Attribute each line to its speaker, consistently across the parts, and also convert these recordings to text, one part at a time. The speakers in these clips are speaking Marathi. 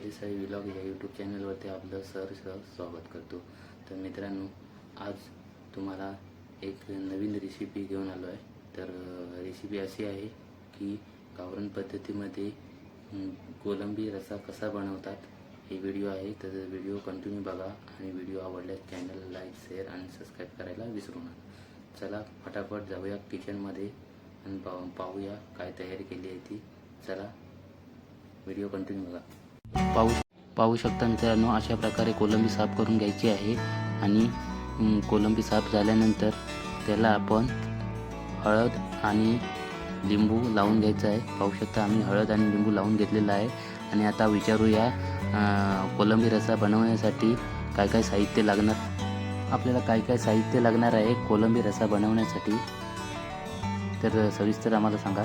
Speaker 1: मंडळी साई विलॉग या यूट्यूब चॅनलवरती आपलं सहर्ष स्वागत करतो. तर मित्रांनो आज तुम्हाला एक नवीन रेसिपी घेऊन आलो आहे तर रेसिपी अशी आहे की गावरण पद्धतीमध्ये कोलंबी रसा कसा बनवतात हे व्हिडिओ आहे. तर व्हिडिओ कंटिन्यू बघा आणि व्हिडिओ आवडल्यास चॅनल लाईक शेअर आणि सबस्क्राईब करायला विसरू नका. चला फटाफट जाऊया किचनमध्ये आणि पाहू पाहूया काय तयारी केली आहे ती. चला व्हिडिओ कंटिन्यू बघा. पाहू पाहू शकता मित्रांनो अशा प्रकारे कोलंबी साफ करून घ्यायची आहे. आणि कोलंबी साफ झाल्यानंतर त्याला आपण हळद आणि लिंबू लावून घ्यायचं आहे. पाहू शकता आम्ही हळद आणि लिंबू लावून घेतलेलं आहे. आणि आता विचारूया कोलंबी रसा बनवण्यासाठी काय काय साहित्य लागणार? आपल्याला काय काय साहित्य लागणार आहे कोलंबी रसा बनवण्यासाठी? तर सविस्तर आम्हाला सांगा.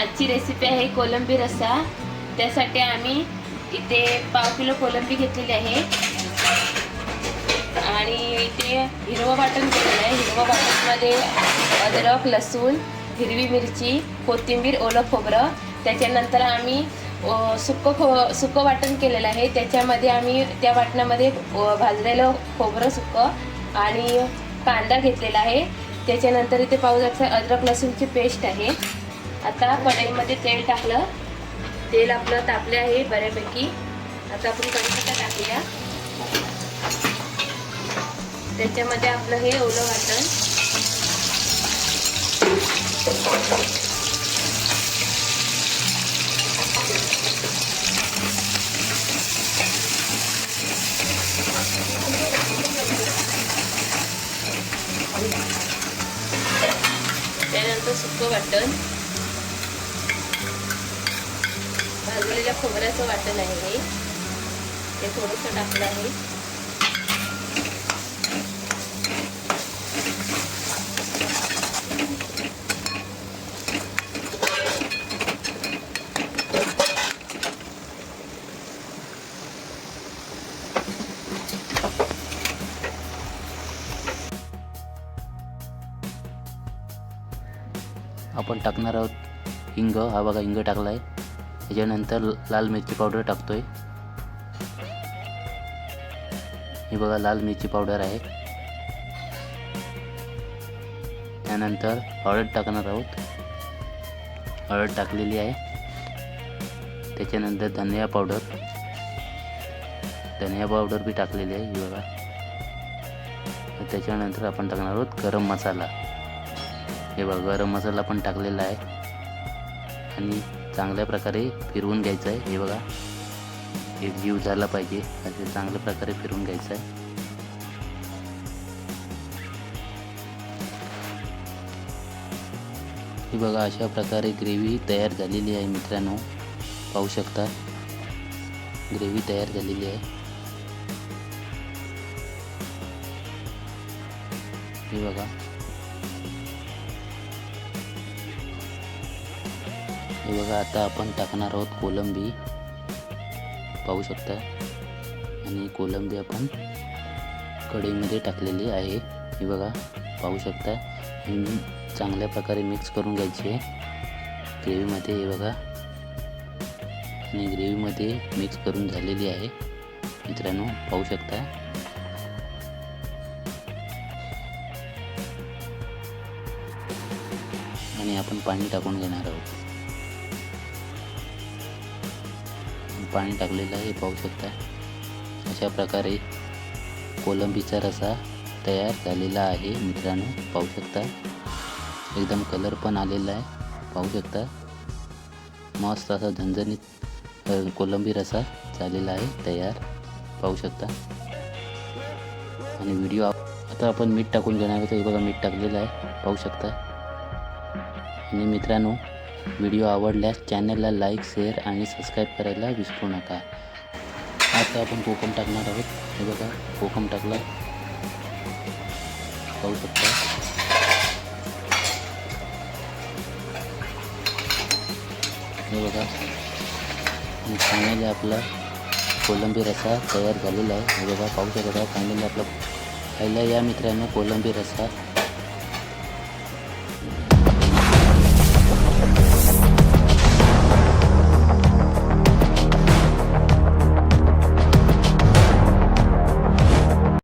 Speaker 2: आजची रेसिपी आहे कोलंबी रस्सा त्यासाठी आम्ही इथे पाव किलो कोलंबी घेतलेली आहे. आणि इथे हिरवं वाटण केलेलं आहे. हिरवं वाटणमध्ये अद्रक लसूण हिरवी मिरची कोथिंबीर ओलं खोबरं. त्याच्यानंतर आम्ही सुकं खो सुकं वाटण केलेलं आहे. त्याच्यामध्ये आम्ही त्या वाटणामध्ये भाजलेलं खोबरं सुक्कं आणि कांदा घेतलेला आहे. त्याच्यानंतर इथे पाहू अद्रक लसूणची पेस्ट आहे. आता कढईमध्ये तेल टाकलं. तेल आपलं तापले आहे बऱ्यापैकी. आता आपण कढीपत्ता टाकूया. त्याच्यामध्ये आपलं हे ओलं वाटण. त्यानंतर सुकं वाटण. भाजलेल्या खोबऱ्याचं वाटण आहे हे. ते थोडंसं टाकलं आहे.
Speaker 1: आपण टाकणार आहोत हिंग. हा बघा हिंग टाकला आहे त्याच्यानंतर लाल मिरची पावडर टाकतो आहे ही बघा लाल मिरची पावडर आहे. त्यानंतर हळद टाकणार आहोत. हळद टाकलेली आहे. त्याच्यानंतर धनिया पावडर. धनिया पावडर बी टाकलेली आहे ही बघा. त्याच्यानंतर आपण टाकणार आहोत गरम मसाला. हे बघा गरम मसाला पण टाकलेला आहे. आणि चांगल्या प्रकारे फिरवून घ्यायचं आहे. हे बघा. एक जीव झाला पाहिजे. असे चांगल्या प्रकारे फिरवून घ्यायचं आहे. ही बघा अशा प्रकारे ग्रेव्ही तयार झालेली आहे मित्रांनो. पाहू शकता. ग्रेव्ही तयार झालेली आहे. हे बघा. हे बघा आता आपण टाकणार आहोत कोलंबी. पाहू शकता. आणि कोलंबी आपण कढईमध्ये टाकलेली आहे. हे बघा पाहू शकता. चांगल्या प्रकारे मिक्स करून घ्यायची. आहे ग्रेव्हीमध्ये हे बघा. आणि ग्रेव्हीमध्ये मिक्स करून झालेली आहे. मित्रांनो पाहू शकता. आणि आपण पाणी टाकून घेणार आहोत. पाणी टाकलेलं आहे पाहू शकता. अशा प्रकारे कोलंबीचा रसा तयार झालेला आहे मित्रांनो. पाहू शकता. एकदम कलर पण आलेला आहे. पाहू शकता. मस्त असा झणझणीत कोलंबी रसा झालेला आहे तयार. पाहू शकता. आणि व्हिडिओ आता आपण मीठ टाकून घेणार आहोत. हे बघा मीठ टाकलेलं आहे. पाहू शकता. आणि मित्रांनो व्हिडिओ आवडल्यास चॅनलला लाईक शेअर आणि सबस्क्राईब करायला विसरू नका. आता आपण कोकम टाकणार आहोत. हे बघा कोकम टाकला पाहू शकता. हे बघा. आणि फायनली आपला कोलंबी रसा तयार झालेला आहे. हे बघा पाहू शकता फायनली आपला खायला या मित्रांनो कोलंबी रसा.